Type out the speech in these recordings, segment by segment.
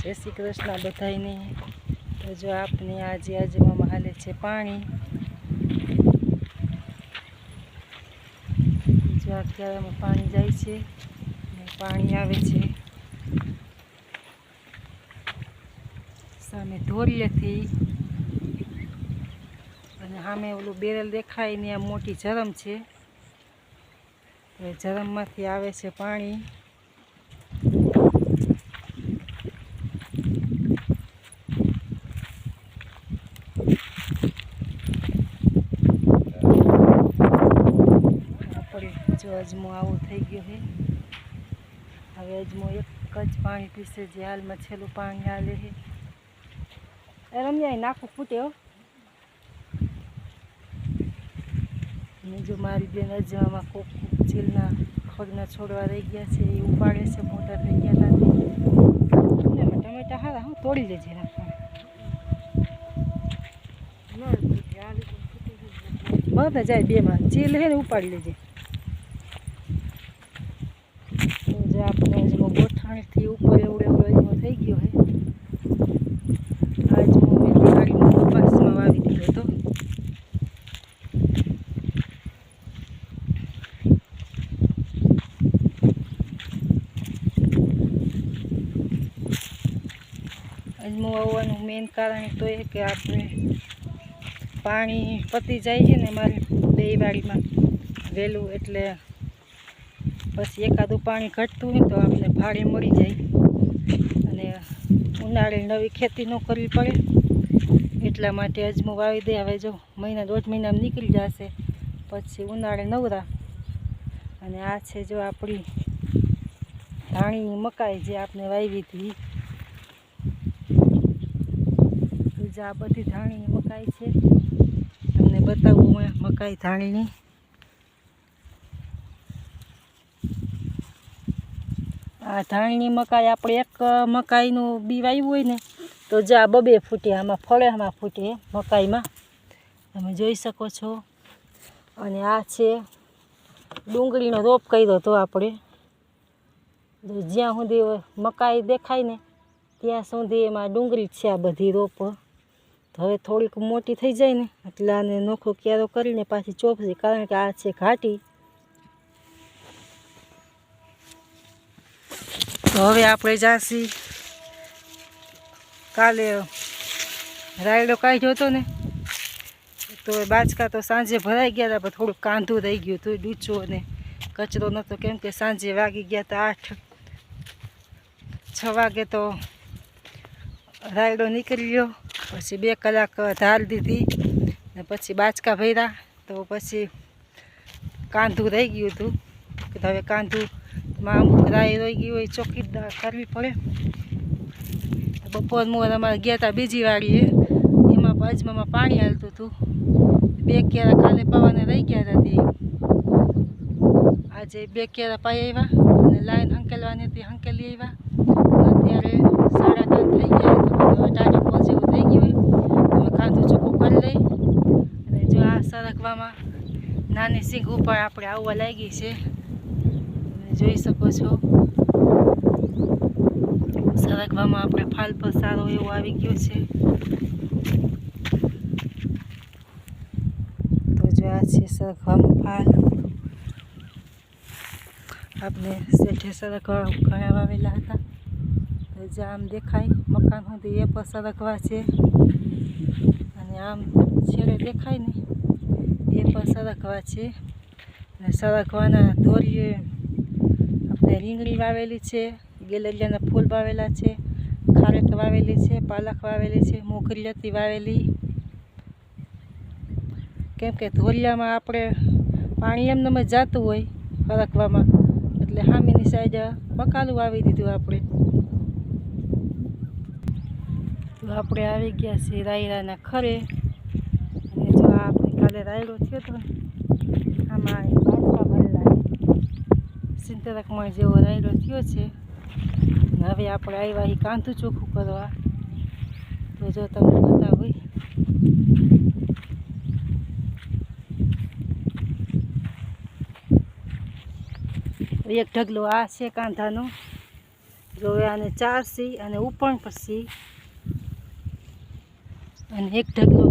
જય શ્રી કૃષ્ણ બધાને તો જો આપને આજે આજમાં હાલે છે પાણી. જો અત્યારે પાણી જાય છે પાણી આવે છે. સામે ધોરીએથી અને સામે ઓલું બેરલ દેખાય ને આ મોટી જરમ છે. જરમમાંથી આવે છે પાણી આપણે જો અજમો આવો થઈ ગયો છે હવે અજમો એક જ પાણી પીશે જે હાલમાં છેલ્લું પાણી હાલે છે એ રમ્યા નાખું ફૂટ્યો જો મારી બેન અજવામાં કોક ચીલના ખોડના છોડવા રહી ગયા છે એ ઉપાડે છે મોટા થઈ ગયા હતા ટમેટા હારા હું તોડી લેજે રાખવા બધા જાય બેમાં. ચીલ હે ને ઉપાડી લેજે તો જે આપણે ગોઠાણીથી ઉપર એવડે એવડો થઈ ગયો હે. આ હું દિવાળીમાં કપાસમાં વાવી દીધો હતો. અજમો વાવવાનું મેઇન કારણ તો એ કે આપણે પાણી પતી જાય છે ને મારે બે વાડીમાં વહેલું એટલે પછી એકાદું પાણી ઘટતું હોય તો આપણે ભાડે મળી જાય. અને ઉનાળે નવી ખેતી ન કરવી પડે. એટલા માટે અજમો વાવી દે. હવે જો મહિના દોઢ મહિનામાં નીકળી જશે. પછી ઉનાળે નવરા. અને આ છે જો આપણી ધાણીની મકાઈ જે આપણે વાવી હતી. આ બધી ધાણીની મકાઈ છે. તમને બતાવું મકાઈ ધાણીની. આ ધાણીની મકાઈ, આપણે એક મકાઈનું બી વાવ્યું હોય ને, તો જો બબે ફૂટે, આમાં ફળે, આમાં ફૂટે મકાઈમાં. તમે જોઈ શકો છો. અને આ છે ડુંગળીનો રોપ કર્યો હતો આપણે. જ્યાં સુધી મકાઈ દેખાય ને, ત્યાં સુધી એમાં ડુંગળી છે આ બધી રોપ. તો હવે થોડીક મોટી થઈ જાય ને, એટલે આને નોખો ક્યારો કરીને પાછી ચોપશે કારણ કે આ છે ઘાટી. તો હવે આપણે જાસી. કાલે રાયડો કાઢ્યો હતો ને, તો બાચકા તો સાંજે ભરાઈ ગયા હતા, પણ થોડુંક કાંધું રહી ગયું હતું, ડૂચો ને કચરો નહોતો કેમ કે સાંજે વાગી ગયા હતા આઠ. છ વાગે તો રાયડો નીકળી ગયો, પછી બે કલાક ધાર દીધી, ને પછી બાચકા ભર્યા, તો પછી કાંધું રહી ગયું હતું, કે હવે કાંધું માં અમુક રાય રહી ગઈ હોય ચોકીદાર કરવી પડે. બપોર મોર અમારે ગયા હતા બીજી વાડીએ એમાં પજમામાં પાણી હાલતું હતું. બે કેરા કાલે પાવાને રહી ગયા હતા તે. આજે બે કેરા પાઈ આવ્યા અને લાઈન હંકેલવાની હતી, હંકેલી આવ્યા અત્યારે સાડા ત્રણ થઈ ગયા તો ટાઢી પોચ જેવું થઈ ગયું હોય. હવે કાંદું ચોખ્ખું કરી લઈ. અને જો આ સરકવામાં નાની સિંગ ઉપર આપણે આવવા લાગી છે. જોઈ શકો છો. સરગવામાં આપણે ફાલ પર સારો એવો આવી ગયો છે. તો જો આ છે સરખવામાં ફાલ. આપણે શેઠે સરગવા ઘણા વાવેલા હતા જે આમ દેખાય, મકાન સુધી એ પણ સરકવા છે. અને આમ છેડે દેખાય ને, એ પણ સરકવા છે. અને સરખવાના ધોરીએ આપણે રીંગણી વાવેલી છે, ગેલેરિયાના ફૂલ વાવેલા છે ખારેક વાવેલી છે, પાલક વાવેલી છે મોગરિયાતી વાવેલી. કેમ કે ધોરિયામાં આપણે પાણી એમને જાતું હોય ફરકવામાં એટલે સામેની સાઈડ મકાલું વાવી દીધું આપણે. તો આપણે આવી ગયા છીએ રાયરાના ખરે અને જો આપણે કાલે રાયડો થયો હતો આમાં સિંતેરકમાં જેવો રાયડો થયો છે. હવે આપણે આવ્યા એ કાંધું ચોખ્ખું કરવા. તો જો તમને બતાવું. એક ઢગલો આ છે કાંધાનો. જો આને ચાર સી અને ઉપણ પછી અને એક ઢગલો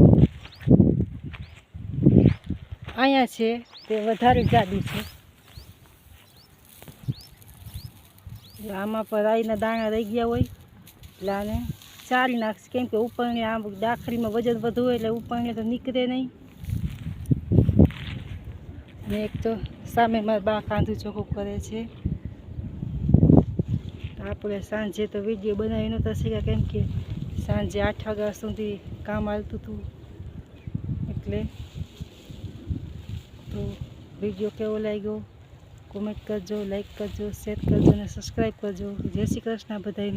અહીંયા છે. તે વધારે જાડું છે જો આમાં પર રાઈના દાણા રહી ગયા હોય. એટલે આને ચાલી નાખશે. કેમ કે ઉપરને આમ ડાખરીમાં વજન વધુ હોય એટલે ઉપરને તો નીકળે નહીં. અને એક તો સામે મારા બા કાંધું ચોખ્ખું કરે છે. આપણે સાંજે તો વીડિયો બનાવી નહોતા શીખ્યા કેમ કે સાંજે આઠ વાગ્યા સુધી કામ આવતું હતું. એટલે તો વીડિયો કેવો લાગ્યો? કોમેન્ટ કરજો લાઈક કરજો શેર કરજો અને સબસ્ક્રાઈબ કરજો. જય શ્રી કૃષ્ણ બધાને